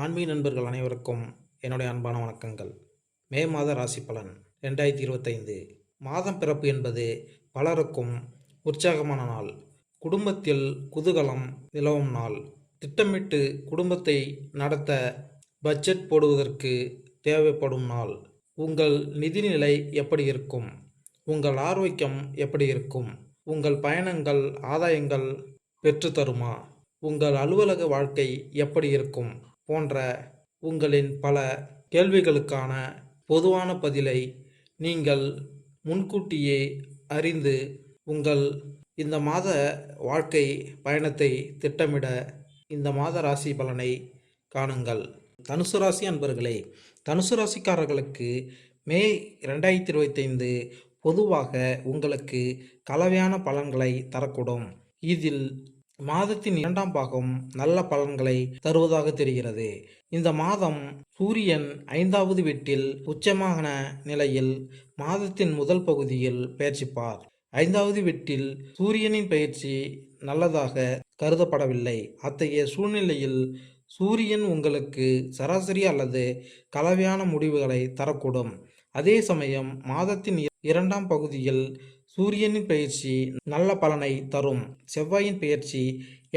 ஆன்மீக நண்பர்கள் அனைவருக்கும் என்னுடைய அன்பான வணக்கங்கள். மே மாத ராசி பலன் ரெண்டாயிரத்தி இருபத்தைந்து. மாதம் பிறப்பு என்பது பலருக்கும் உற்சாகமான நாள். குடும்பத்தில் குதூகலம் நிலவும் நாள். திட்டமிட்டு குடும்பத்தை நடத்த பட்ஜெட் போடுவதற்கு தேவைப்படும் நாள். உங்கள் நிதிநிலை எப்படி இருக்கும்? உங்கள் ஆரோக்கியம் எப்படி இருக்கும்? உங்கள் பயணங்கள் ஆதாயங்கள் பெற்று தருமா? உங்கள் அலுவலக வாழ்க்கை எப்படி இருக்கும்? போன்ற உங்களின் பல கேள்விகளுக்கான பொதுவான பதிலை நீங்கள் முன்கூட்டியே அறிந்து உங்கள் இந்த மாத வாழ்க்கை பயணத்தை திட்டமிட இந்த மாத ராசி பலனை காணுங்கள். தனுசு ராசி அன்பர்களே தனுசு ராசிக்காரர்களுக்கு மே ரெண்டாயிரத்தி இருபத்தைந்து பொதுவாக உங்களுக்கு கலவையான பலன்களை தரக்கூடும். இதில் மாதத்தின் இரண்டாம் பாகம் நல்ல பலன்களை தருவதாக தெரிகிறது. இந்த மாதம் சூரியன் ஐந்தாவது வீட்டில் உச்சமான நிலையில் மாதத்தின் முதல் பகுதியில் பயிற்சிப்பார். ஐந்தாவது வீட்டில் சூரியனின் பயிற்சி நல்லதாக கருதப்படவில்லை. அத்தகைய சூழ்நிலையில் சூரியன் உங்களுக்கு சராசரி அல்லது கலவையான முடிவுகளை தரக்கூடும். அதே சமயம் மாதத்தின் இரண்டாம் பகுதியில் சூரியனின் பயிற்சி நல்ல பலனை தரும். செவ்வாயின் பயிற்சி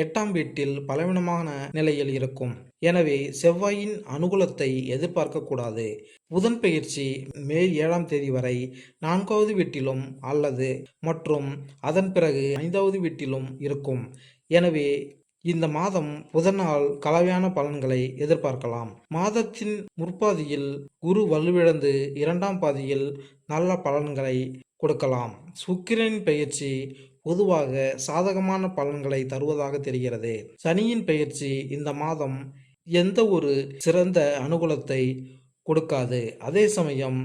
எட்டாம் வீட்டில் பலவீனமான நிலையில் இருக்கும். எனவே செவ்வாயின் அனுகூலத்தை எதிர்பார்க்கக்கூடாது புதன் பயிற்சி மே ஏழாம் தேதி வரை நான்காவது வீட்டிலும் அல்லது மற்றும் அதன் பிறகு ஐந்தாவது வீட்டிலும் இருக்கும். எனவே இந்த மாதம் புதனால் கலவையான பலன்களை எதிர்பார்க்கலாம். மாதத்தின் முற்பாதியில் குரு வலுவிழந்து இரண்டாம் பாதியில் நல்ல பலன்களை கொடுக்கலாம். சுக்கிரனின் பயிற்சி பொதுவாக சாதகமான பலன்களை தருவதாக தெரிகிறது. சனியின் பயிற்சி இந்த மாதம் எந்த ஒரு சிறந்த அனுகூலத்தை கொடுக்காது. அதே சமயம்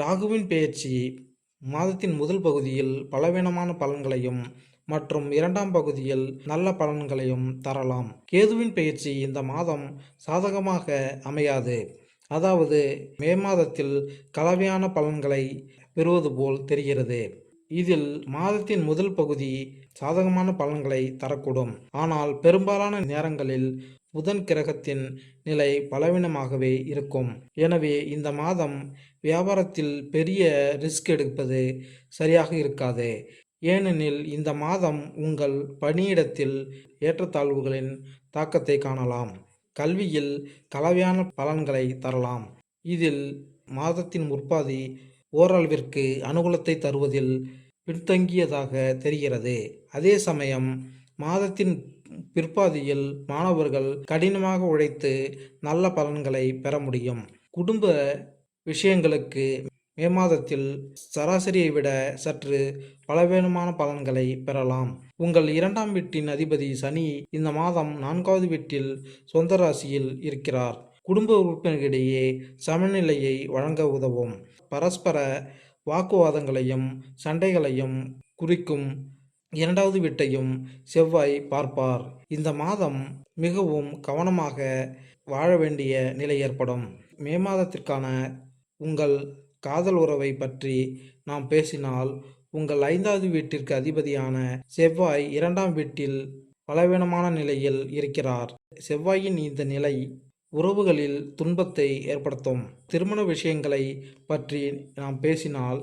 ராகுவின் பயிற்சி மாதத்தின் முதல் பகுதியில் பலவீனமான பலன்களையும் மற்றும் இரண்டாம் பகுதியில் நல்ல பலன்களையும் தரலாம். கேதுவின் பயிற்சி இந்த மாதம் சாதகமாக அமையாது. அதாவது மே மாதத்தில் கலவையான பலன்களை பெறுவது போல் தெரிகிறது. இதில் மாதத்தின் முதல் பகுதி சாதகமான பலன்களை தரக்கூடும். ஆனால் பெரும்பாலான நேரங்களில் புதன் கிரகத்தின் நிலை பலவீனமாகவே இருக்கும். எனவே இந்த மாதம் வியாபாரத்தில் பெரிய ரிஸ்க் எடுப்பது சரியாக இருக்காது. ஏனெனில் இந்த மாதம் உங்கள் பணியிடத்தில் ஏற்றத்தாழ்வுகளின் தாக்கத்தை காணலாம். கல்வியில் கலவையான பலன்களை தரலாம். இதில் மாதத்தின் முற்பாதி ஓரளவிற்கு அனுகூலத்தை தருவதில் பின்தங்கியதாக தெரிகிறது. அதே சமயம் மாதத்தின் பிற்பாதியில் மாணவர்கள் கடினமாக உழைத்து நல்ல பலன்களை பெற முடியும். குடும்ப விஷயங்களுக்கு மே மாதத்தில் சராசரியை விட சற்று பலவீனமான பலன்களை பெறலாம். உங்கள் இரண்டாம் வீட்டின் அதிபதி சனி இந்த மாதம் நான்காவது வீட்டில் சொந்த ராசியில் இருக்கிறார். குடும்ப உறுப்பினர்களிடையே சமநிலையை வழங்க உதவும். பரஸ்பர வாக்குவாதங்களையும் சண்டைகளையும் குறிக்கும் இரண்டாவது வீட்டையும் செவ்வாய் பார்ப்பார். இந்த மாதம் மிகவும் கவனமாக வாழ வேண்டிய நிலை ஏற்படும். மே மாதத்திற்கான உங்கள் காதல் உறவை பற்றி நாம் பேசினால் உங்கள் ஐந்தாவது வீட்டிற்கு அதிபதியான செவ்வாய் இரண்டாம் வீட்டில் பலவீனமான நிலையில் இருக்கிறார். செவ்வாயின் இந்த நிலை உறவுகளில் துன்பத்தை ஏற்படுத்தும். திருமண விஷயங்களை பற்றி நாம் பேசினால்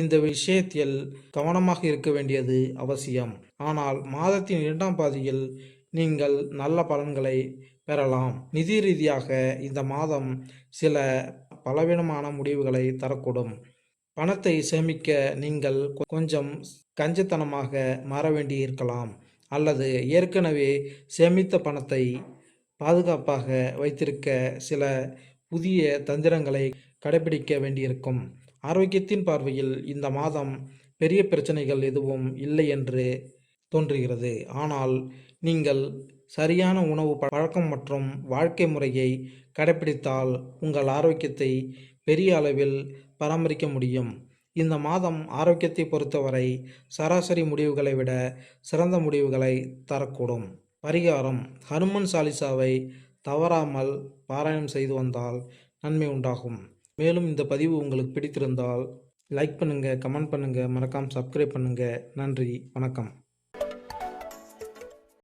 இந்த விஷயத்தில் கவனமாக இருக்க வேண்டியது அவசியம். ஆனால் மாதத்தின் இரண்டாம் பாதியில் நீங்கள் நல்ல பலன்களை பெறலாம். நிதி ரீதியாக இந்த மாதம் சில பலவீனமான முடிவுகளை தரக்கூடும். பணத்தை சேமிக்க நீங்கள் கொஞ்சம் கஞ்சத்தனமாக மாற வேண்டியிருக்கலாம். அல்லது ஏற்கனவே சேமித்த பணத்தை பாதுகாப்பாக வைத்திருக்க சில புதிய தந்திரங்களை கடைபிடிக்க வேண்டியிருக்கும். ஆரோக்கியத்தின் பார்வையில் இந்த மாதம் பெரிய பிரச்சனைகள் எதுவும் இல்லை என்று தோன்றுகிறது. ஆனால் நீங்கள் சரியான உணவு பழக்கம் மற்றும் வாழ்க்கை முறையை கடைபிடித்தால் உங்கள் ஆரோக்கியத்தை பெரிய அளவில் பராமரிக்க முடியும். இந்த மாதம் ஆரோக்கியத்தை பொறுத்தவரை சராசரி முடிவுகளை விட சிறந்த முடிவுகளை தரக்கூடும். பரிகாரம் ஹனுமன் சாலிசாவை தவறாமல் பாராயணம் செய்து வந்தால் நன்மை உண்டாகும். மேலும் இந்த பதிவு உங்களுக்கு பிடித்திருந்தால் லைக் பண்ணுங்கள் கமெண்ட் பண்ணுங்கள் மறக்காமல் சப்ஸ்கிரைப் பண்ணுங்கள் நன்றி வணக்கம்.